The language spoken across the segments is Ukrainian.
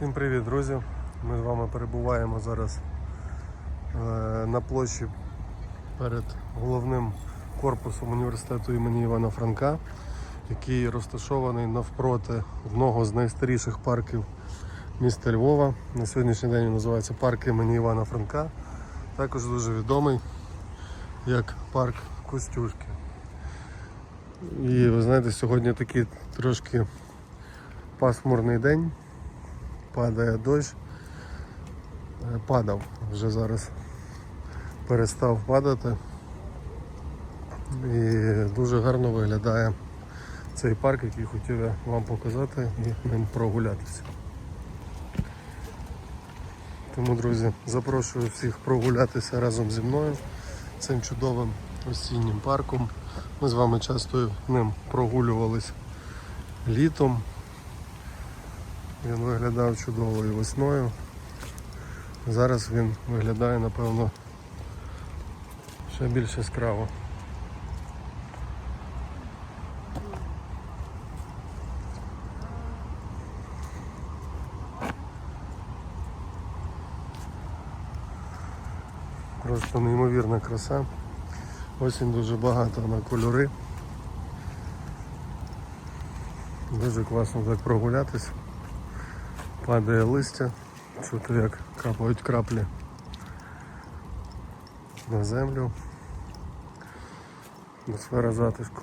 Всім привіт, друзі! Ми з вами перебуваємо зараз е, на площі перед головним корпусом університету імені Івана Франка, який розташований навпроти одного з найстаріших парків міста Львова. На сьогоднішній день він називається парк імені Івана Франка. Також дуже відомий як парк Костюшки. І ви знаєте, сьогодні такий трошки пасмурний день падає дощ. Е, Падав вже зараз перестав падати. І дуже гарно виглядає цей парк, який хотів я вам показати і ним прогулятися. Тому, друзі, запрошую всіх прогулятися разом зі мною цим чудовим осіннім парком. Ми з вами часто ним прогулювались літом. Він виглядав чудово і весною. Зараз він виглядає, напевно, ще більш яскраво. Просто неймовірна краса. Осінь дуже багато на кольори. Дуже класно так прогулятись падає листя, чути як капають краплі на землю. Атмосфера затишку.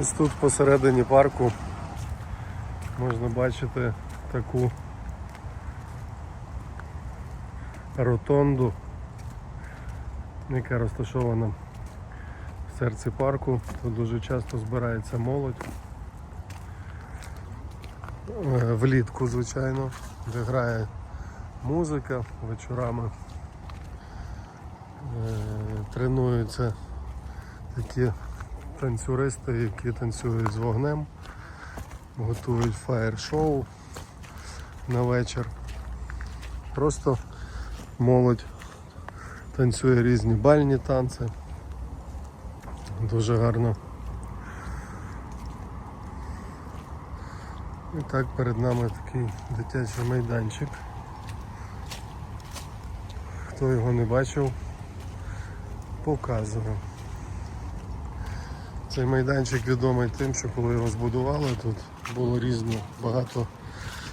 Ось тут посередині парку можна бачити таку ротонду, яка розташована в серці парку. Тут дуже часто збирається молодь. Е, Влітку, звичайно, де грає музика вечорами. Е, Тренуються такі танцюристи, які танцюють з вогнем, готують фаєр-шоу на вечір. Просто молодь танцює різні бальні танці. Дуже гарно. І так перед нами такий дитячий майданчик. Хто його не бачив, показую. Цей майданчик відомий тим, що коли його збудували, тут було різно, багато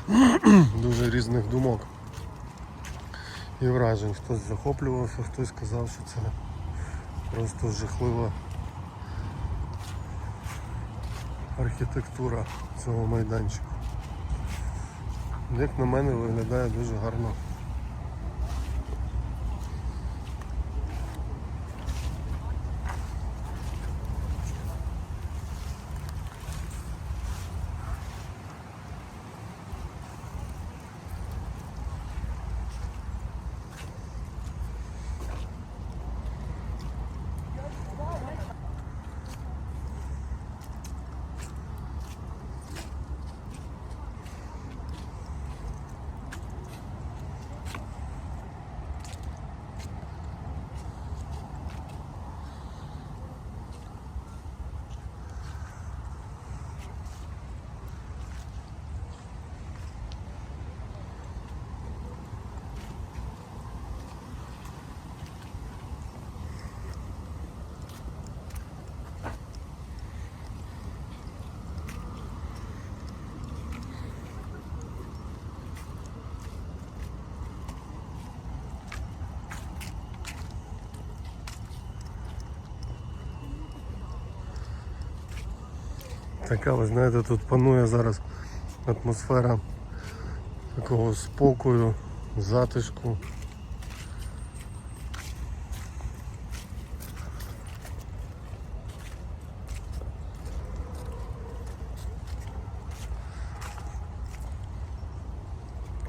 дуже різних думок і вражень. Хтось захоплювався, хтось сказав, що це просто жахлива архітектура цього майданчика. Як на мене виглядає дуже гарно. Така, ви знаєте, тут панує зараз атмосфера такого спокою, затишку.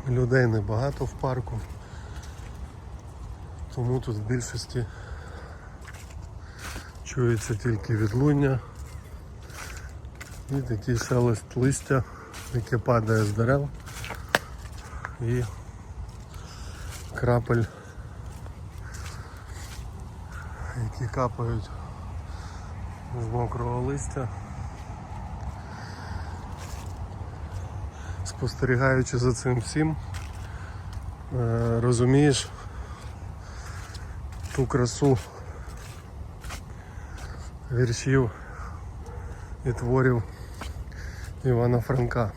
Людей небагато в парку, тому тут в більшості чується тільки відлуння і такий шелест листя, яке падає з дерев і крапель, які капають з мокрого листя. Спостерігаючи за цим всім, е, розумієш ту красу віршів і творів Івана Франка,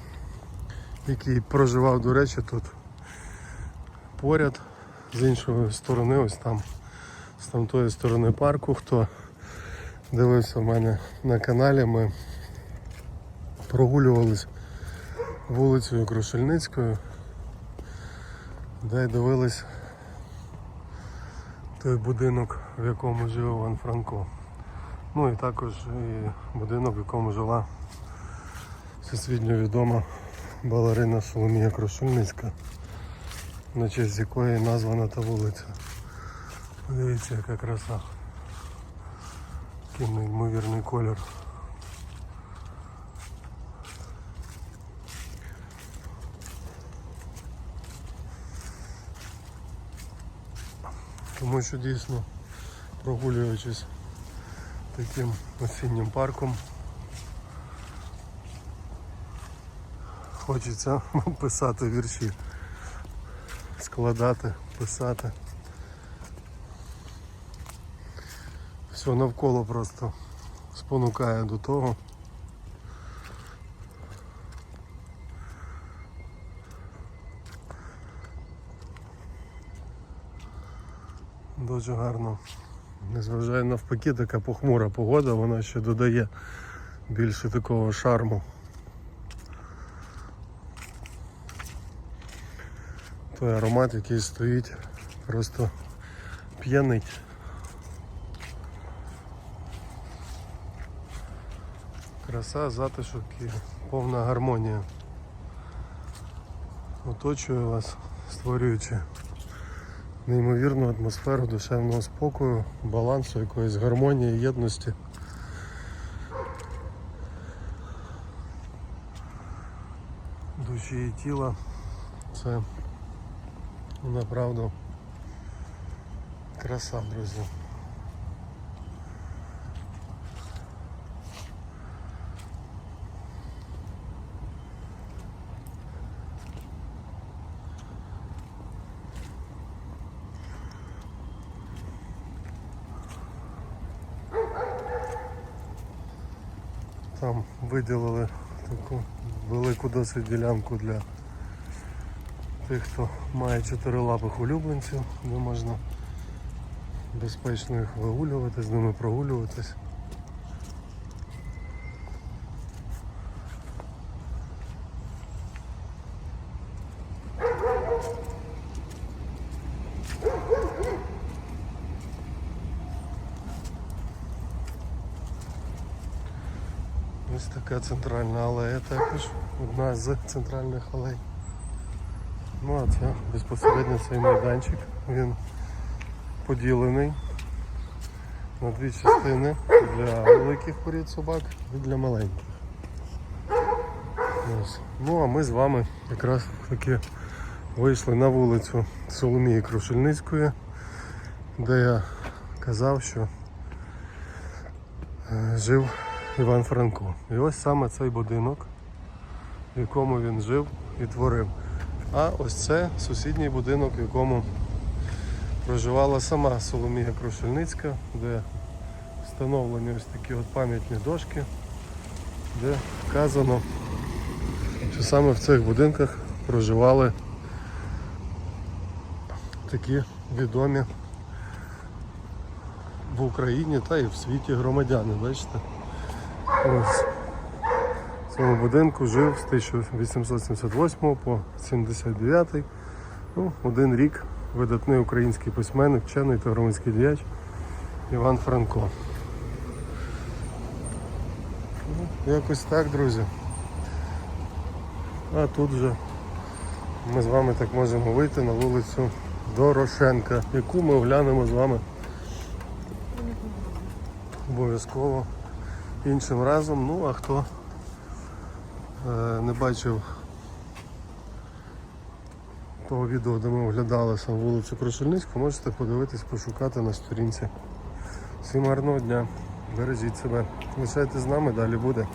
який проживав, до речі, тут поряд, з іншої сторони, ось там, з тамтої сторони парку. Хто дивився в мене на каналі, ми прогулювались вулицею Крушельницькою, де дивились той будинок, в якому жив Іван Франко. Ну і також і будинок, в якому жила всесвітньо відома балерина Соломія Крушельницька, на честь якої названа та вулиця. Дивіться, яка краса. Який неймовірний колір. Тому що дійсно прогулюючись таким осіннім парком. Хочеться писати вірші, складати, писати. Все навколо просто спонукає до того. Дуже гарно. Незважає навпаки, така похмура погода, вона ще додає більше такого шарму. Той аромат, який стоїть, просто п'янить. Краса, затишок і повна гармонія. Оточує вас, створюючи неймовірну атмосферу душевного спокою, балансу, якоїсь гармонії, єдності. Душі і тіла. Це направду краса, друзі. Там виділили таку велику досить ділянку для тих, хто має чотирилапих улюбленців, де можна безпечно їх вигулювати, з ними прогулюватись. Ось така центральна алея також, одна з центральних алей. Ну а це безпосередньо цей майданчик. Він поділений на дві частини для великих порід собак і для маленьких. Ось. Ну а ми з вами якраз таки вийшли на вулицю Соломії Крушельницької, де я казав, що е, жив Іван Франко. І ось саме цей будинок, в якому він жив і творив. А ось це сусідній будинок, в якому проживала сама Соломія Крушельницька, де встановлені ось такі от пам'ятні дошки, де вказано, що саме в цих будинках проживали такі відомі в Україні та і в світі громадяни, бачите? Ось. В цьому будинку жив з 1878 по 79. Ну, один рік видатний український письменник, вчений та громадський діяч Іван Франко. Ну, якось так, друзі. А тут же ми з вами так можемо вийти на вулицю Дорошенка, яку ми оглянемо з вами обов'язково іншим разом. Ну, а хто не бачив того відео, де ми оглядали вулицю Крушельницьку, можете подивитись, пошукати на сторінці. Всім гарного дня, бережіть себе, лишайтесь з нами, далі буде.